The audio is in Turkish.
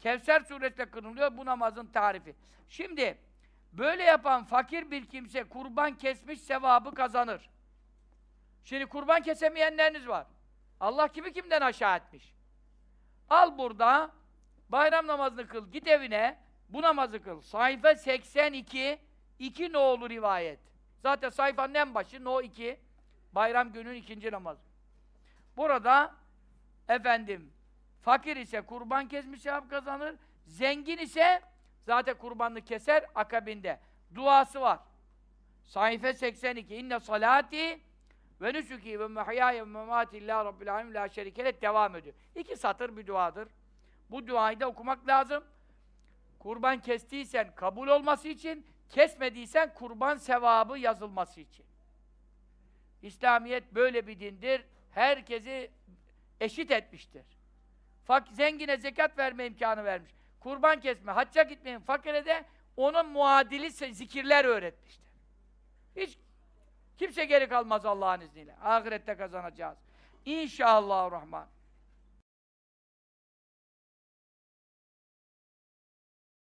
Kevser suresiyle kılınıyor bu namazın tarifi. Şimdi böyle yapan fakir bir kimse kurban kesmiş sevabı kazanır. Şimdi kurban kesemeyenleriniz var. Allah kimi kimden aşağı etmiş? Al burada bayram namazını kıl, git evine bu namazı kıl. Sayfa 82 2 nolu rivayet. Zaten sayfanın en başı no 2 bayram günün ikinci namazı. Burada efendim fakir ise kurban kesmiş sevap kazanır. Zengin ise zaten kurbanını keser akabinde. Duası var. Sayfa 82 İnne salati ve nusuki ve mehyaya ve memati illa rabbil alemin la şerikele devam ediyor. İki satır bir duadır. Bu duayı da okumak lazım. Kurban kestiysen kabul olması için, kesmediysen kurban sevabı yazılması için. İslamiyet böyle bir dindir. Herkesi eşit etmiştir. Fak zengine zekat verme imkanı vermiş. Kurban kesme, hacca gitmeyin, fakire de onun muadili zikirler öğretmiştir. Hiç kimse geri kalmaz Allah'ın izniyle. Ahirette kazanacağız. İnşallah Rahman.